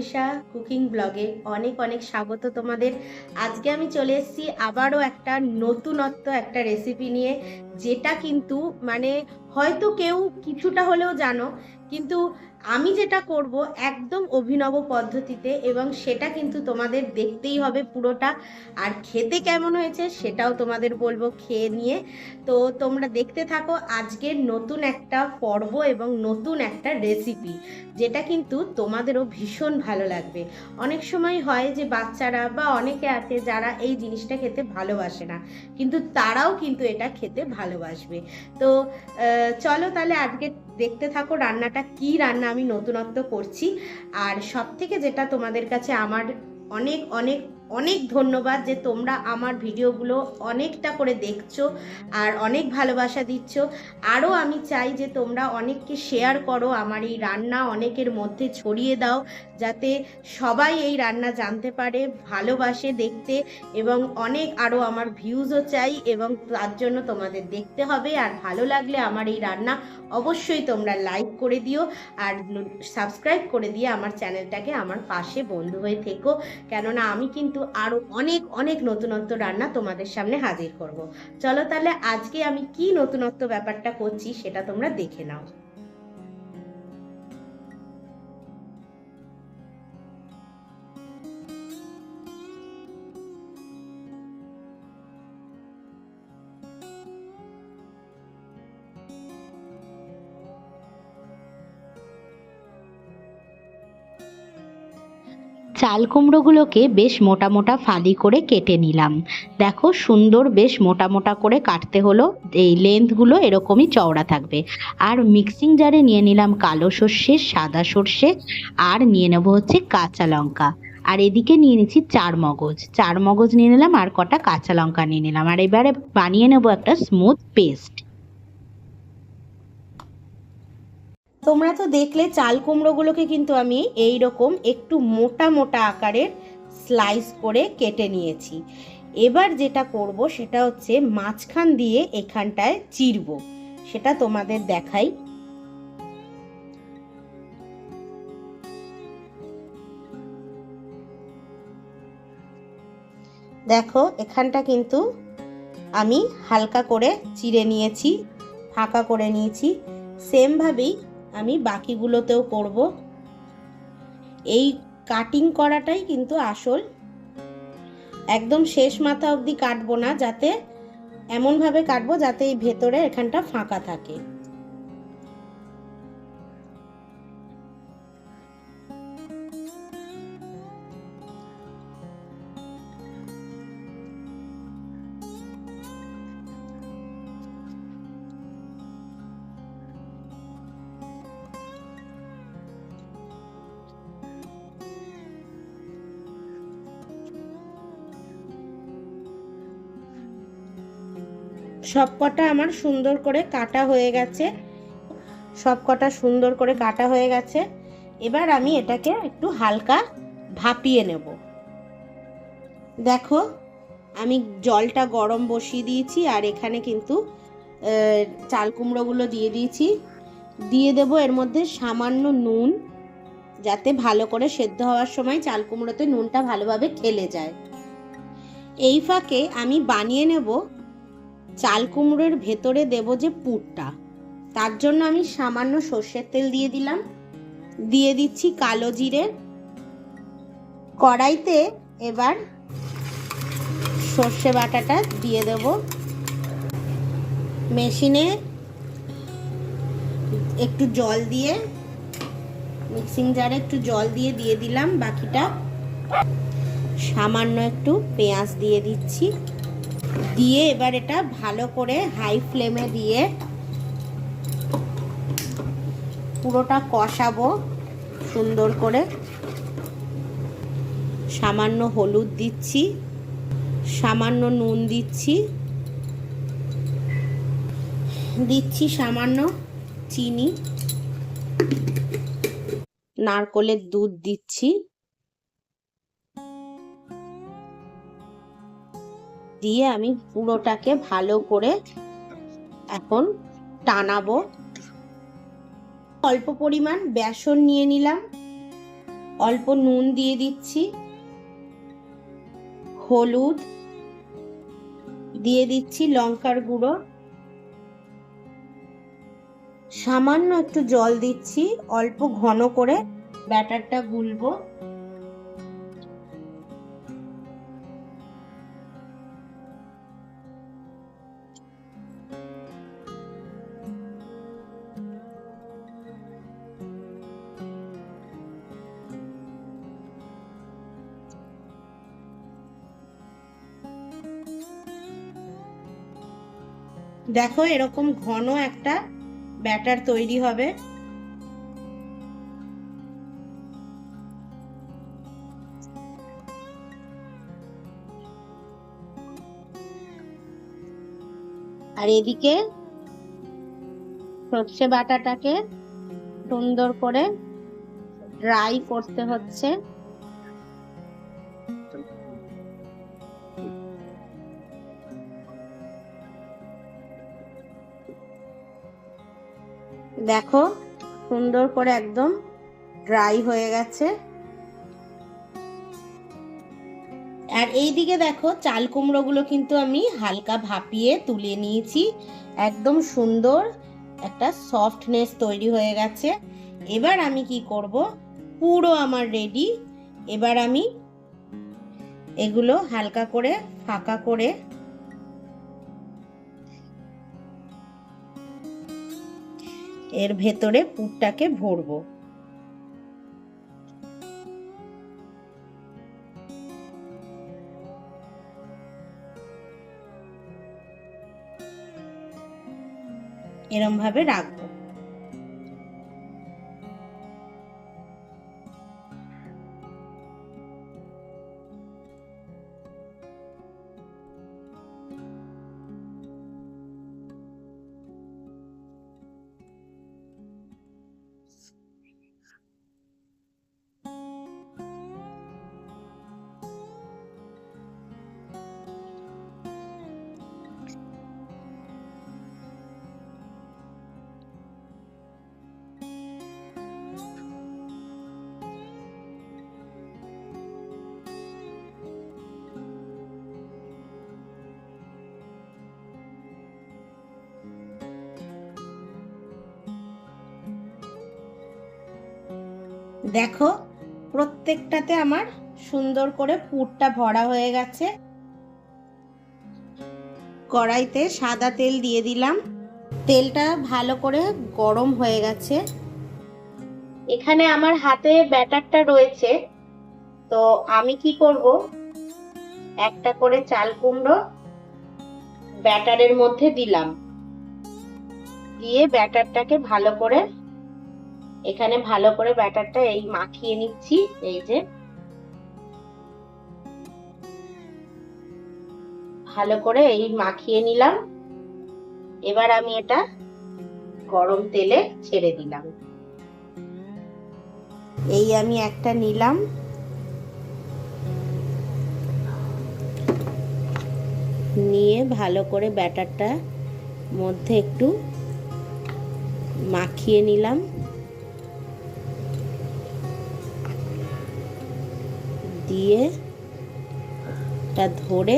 বঙ্গরিসা cooking ব্লগে অনেক অনেক স্বাগত তোমাদের। আজকে আমি চলে এসেছি আবারও একটা নতুনত্ব, একটা রেসিপি নিয়ে, যেটা কিন্তু মানে হয়তো কেউ কিছুটা হলেও জানো কিন্তু আমি যেটা করব একদম অভিনব পদ্ধতিতে এবং সেটা কিন্তু তোমাদের দেখতেই হবে পুরোটা। আর খেতে কেমন হয়েছে সেটাও তোমাদের বলব খেয়ে নিয়ে। তো তোমরা দেখতে থাকো আজকের নতুন একটা পর্ব এবং নতুন একটা রেসিপি যেটা কিন্তু তোমাদেরও ভীষণ ভালো লাগবে। অনেক সময় হয় যে বাচ্চারা বা অনেকে আছে যারা এই জিনিসটা খেতে ভালোবাসে না, কিন্তু তারাও কিন্তু এটা খেতে ভালোবাসবে। তো চলো তাহলে আজকে দেখতে থাকো রান্নাটা, কি রান্না আমি নতুনত্ব করছি। আর সব থেকে যেটা তোমাদের কাছে আমার অনেক অনেক অনেক ধন্যবাদ যে তোমরা আমার ভিডিওগুলো অনেকটা করে দেখছ আর অনেক ভালোবাসা দিচ্ছ। আরও আমি চাই যে তোমরা অনেককে শেয়ার করো, আমার এই রান্না অনেকের মধ্যে ছড়িয়ে দাও, যাতে সবাই এই রান্না জানতে পারে, ভালোবাসে দেখতে এবং অনেক আরও আমার ভিউজও চাই এবং তার জন্য তোমাদের দেখতে হবে। আর ভালো লাগলে আমার এই রান্না অবশ্যই তোমরা লাইক করে দিও আর সাবস্ক্রাইব করে দিয়ে আমার চ্যানেলটাকে আমার পাশে বন্ধু হয়ে থেকো। কেননা আমি কিন্তু আরও অনেক অনেক নতুনত্ব রান্না তোমাদের সামনে হাজির করব। চলো তাহলে আজকে আমি কি নতুনত্ব ব্যাপারটা করছি সেটা তোমরা দেখে নাও। চাল কুমড়োগুলোকে বেশ মোটা মোটা ফালি করে কেটে নিলাম। দেখো সুন্দর বেশ মোটা মোটা করে কাটতে হলো। এই লেন্থগুলো এরকমই চওড়া থাকবে। আর মিক্সিং জারে নিয়ে নিলাম কালো সর্ষে, সাদা সর্ষে আর নিয়ে নেব হচ্ছে কাঁচা লঙ্কা। আর এদিকে নিয়ে নিচ্ছি চার মগজ। চার মগজ নিয়ে নিলাম আর কটা কাঁচা লঙ্কা নিয়ে নিলাম। আর এবারে বানিয়ে নেব একটা স্মুথ পেস্ট তোমরা তো দেখলে চাল কুমড়োগুলোকে কিন্তু আমি এই রকম একটু মোটা মোটা আকারের স্লাইস করে কেটে নিয়েছি। এবার যেটা করব সেটা হচ্ছে মাঝখান দিয়ে এখানটায় চিরবো। সেটা তোমাদের দেখাই। দেখো, এখানটা কিন্তু আমি হালকা করে চিড়ে নিয়েছি, ফাঁকা করে নিয়েছি। সেমভাবেই আমি বাকিগুলোতেও করব। এই কাটিং করাটাই কিন্তু আসল। একদম শেষ মাথা অবধি কাটবো না, যাতে এমনভাবে কাটবো যাতে এই ভেতরে এখানটা ফাঁকা থাকে। সব কটা আমার সুন্দর করে কাটা হয়ে গেছে। সব কটা সুন্দর করে কাটা হয়ে গেছে। এবার আমি এটাকে একটু হালকা ভাপিয়ে নেব। দেখো, আমি জলটা গরম বসিয়ে দিয়েছি আর এখানে কিন্তু চাল কুমড়োগুলো দিয়ে দিয়েছি। দিয়ে দেব এর মধ্যে সামান্য নুন, যাতে ভালো করে সেদ্ধ হওয়ার সময় চাল কুমড়োতে নুনটা ভালোভাবে খেলে যায়। এই ফাঁকে আমি বানিয়ে নেব চাল কুমড়োর ভেতরে দেব যে পুরটা। তার জন্য আমি সামান্য সর্ষের তেল দিয়ে দিলাম। দিয়ে দিচ্ছি কালো জিরে। কড়াইতে এবার সর্ষে বাটাটা দিয়ে দেব। মেশিনে একটু জল দিয়ে, মিক্সিং জারে একটু জল দিয়ে দিয়ে দিলাম। বাকিটা সামান্য একটু পেঁয়াজ দিয়ে দিচ্ছি। দিয়ে এবার এটা ভালো করে হাই ফ্লেমে দিয়ে পুরোটা কষাবো সুন্দর করে। সামান্য হলুদ দিচ্ছি, সামান্য নুন দিচ্ছি দিচ্ছি সামান্য চিনি, নারকলের দুধ দিচ্ছি। দিয়ে আমি পুরোটাকে ভালো করে এখন টানাবো। অল্প পরিমাণ বেসন নিয়ে নিলাম। অল্প নুন দিয়ে দিচ্ছি। হলুদ দিয়ে দিচ্ছি লঙ্কার গুঁড়ো। সামান্য একটু জল দিচ্ছি। অল্প ঘন করে ব্যাটারটা গুলবো। দেখো এরকম ঘন একটা ব্যাটার তৈরি হবে। আর এদিকে সর্ষে বাটাটাকে সুন্দর করে ড্রাই করতে হচ্ছে। দেখো, সুন্দর করে একদম ড্রাই হয়ে গেছে। আর এইদিকে দেখো, চাল কুমড়োগুলো কিন্তু আমি হালকা ভাপিয়ে তুলে নিয়েছি। একদম সুন্দর একটা সফটনেস তৈরি হয়ে গেছে। এবার আমি কি করব? পুরো আমার রেডি এবার আমি এগুলো হালকা করে, ফাঁকা করে এর ভেতরে পুরটাকে ভরবো। এরম ভাবে রাখব। দেখো, প্রত্যেকটাতে আমার সুন্দর করে পুরটা ভরা হয়ে গেছে। কড়াইতে সাদা তেল দিয়ে দিলাম। তেলটা ভালো করে গরম হয়ে গেছে। এখানে আমার হাতে ব্যাটারটা রয়েছে। তো আমি কি করব? একটা করে চাল কুমড়ো ব্যাটারের মধ্যে দিলাম। দিয়ে ব্যাটারটাকে ভালো করে এখানে ভালো করে ব্যাটারটা এই মাখিয়ে নিচ্ছি, এই যে। ভালো করে এই মাখিয়ে নিলাম। এবার আমি এটা গরম তেলে ছেড়ে দিলাম। এই আমি একটা নিলাম। নিয়ে ভালো করে ব্যাটারটা মধ্যে একটু মাখিয়ে নিলাম। দিয়ে এটা ধরে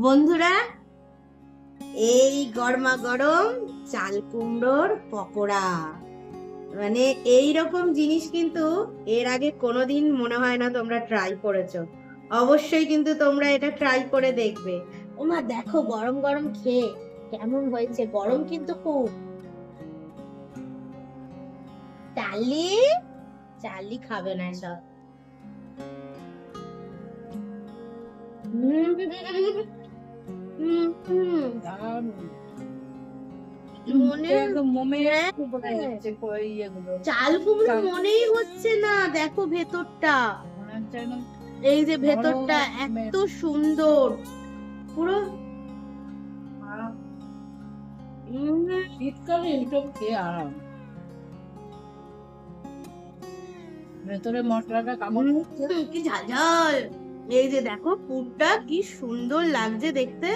বন্ধুরা, এই গরমা গরম চাল কুমড়োর পকোড়া। মানে এই রকম জিনিস কিন্তু এর আগে কোনোদিন মনে হয় না তোমরা ট্রাই করেছ। অবশ্যই কিন্তু তোমরা এটা ট্রাই করে দেখবে। ওমা, দেখো গরম গরম খেয়ে কেমন হয়েছে। গরম কিন্তু খুব। চালি? চালি খাবে না সব চাল কুমড়ো মনেই হচ্ছে না দেখো ভেতরটা। এই যে ভেতরটা এত সুন্দর। পুরো শীতকালে এইসব খেয়ে আরাম। ভেতরে মশলাটা কামড় কি ঝাল ঝাল। এই যে দেখো পুরটা কি সুন্দর লাগছে দেখতে।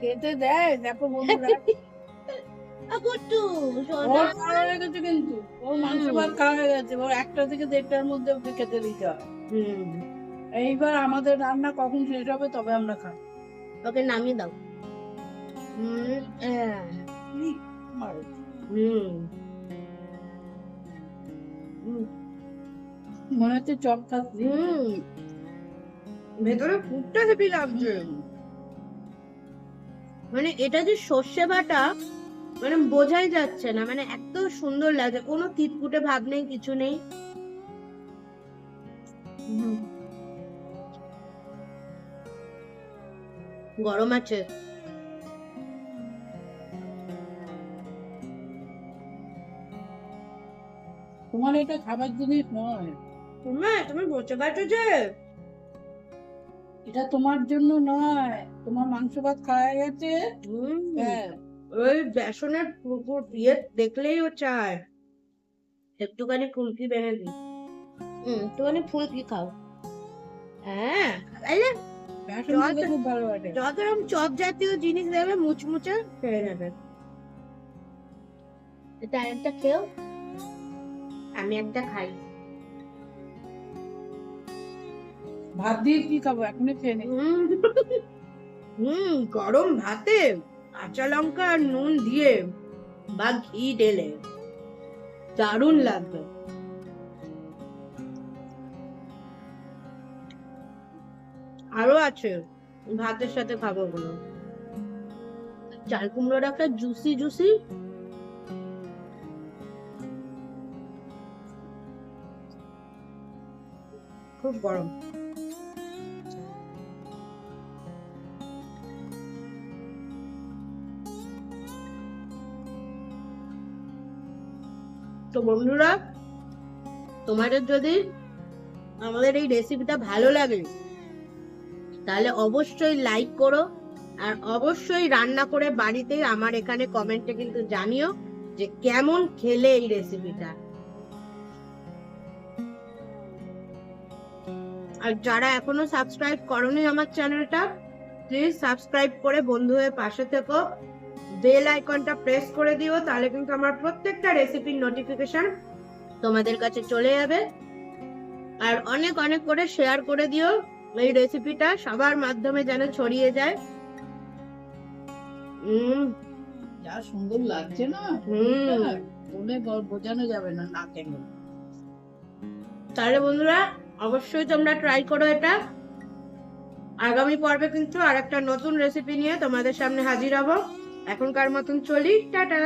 খেতে দেয় দেখো বন্ধুরা। হয়ে কিন্তু। ওর মাংস ভাত খাওয়া হয়ে গেছে। ওর একটা থেকে দেড়টার মধ্যে ওকে খেতে দিতে হয়। এইবার আমাদের রান্না কখন শেষ হবে তবে আমরা খাই ওকে নামিয়ে দাও। মনে হচ্ছে চপ খাচ্ছি। ভেতরে পুরটা হেভি লাগছে। মানে এটা যে সর্ষে বাটা মানে বোঝাই যাচ্ছে না। মানে এত সুন্দর লাগে কোনো তিতকুটে ভাব নেই কিছু নেই। গরম আছে। তোমার এটা খাবার জিনিস নয়। মা তুমি বসে পারছ যে এটা তোমার জন্য নয়। তোমার মাংস ভাত খাওয়া গেছে। হ্যাঁ। ওই বেসনের পুকুর দিয়ে দেখলেই ও চায়। একটুখানি ফুলকি ভেঙে দিই। হুম একটুখানি ফুলকি খাও। হ্যাঁ এই যে বেসন জল দিলে তো- খুব ভালো লাগে যত রকম চপ জাতীয় জিনিস দেবে মুচমুচে খেয়ে নেবে। এটা একটা খেও। আমি একটা খাই। ভাত দিয়ে কি খাব? এখনই খেয়ে নি। হুম। গরম ভাতে কাঁচা লঙ্কা আর নুন দিয়ে বা ঘি ঢেলে। দারুণ লাগবে। আরও আছে ভাতের সাথে খাবগুলো চাল কুমড়োর একটা জুসি জুসি খুব গরম। তো বন্ধুরা, তোমাদের যদি আমাদের এই রেসিপিটা ভালো লাগে, তাহলে অবশ্যই লাইক করো আর অবশ্যই রান্না করে বাড়িতে আমার এখানে কমেন্টে কিন্তু জানিও যে কেমন খেলে এই রেসিপিটা আর যারা এখনও সাবস্ক্রাইব করনি আমার চ্যানেলটা প্লিজ সাবস্ক্রাইব করে বন্ধু হয়ে পাশে থেকো। বেল আইকনটা প্রেস করে দিও তাহলে কিন্তু আমার প্রত্যেকটা রেসিপির নোটিফিকেশন তোমাদের কাছে চলে যাবে। আর অনেক অনেক করে শেয়ার করে দিও এই রেসিপিটা সবার মাধ্যমে যেন ছড়িয়ে যায়। উম যা সুন্দর লাগছে না? হুম। বোঝানো যাবে না না কেন? তাহলে বন্ধুরা অবশ্যই তোমরা ট্রাই করো এটা। আগামী পর্বে কিন্তু আর একটা নতুন রেসিপি নিয়ে তোমাদের সামনে হাজির হব। এখনকার মতন চলি, টাটা।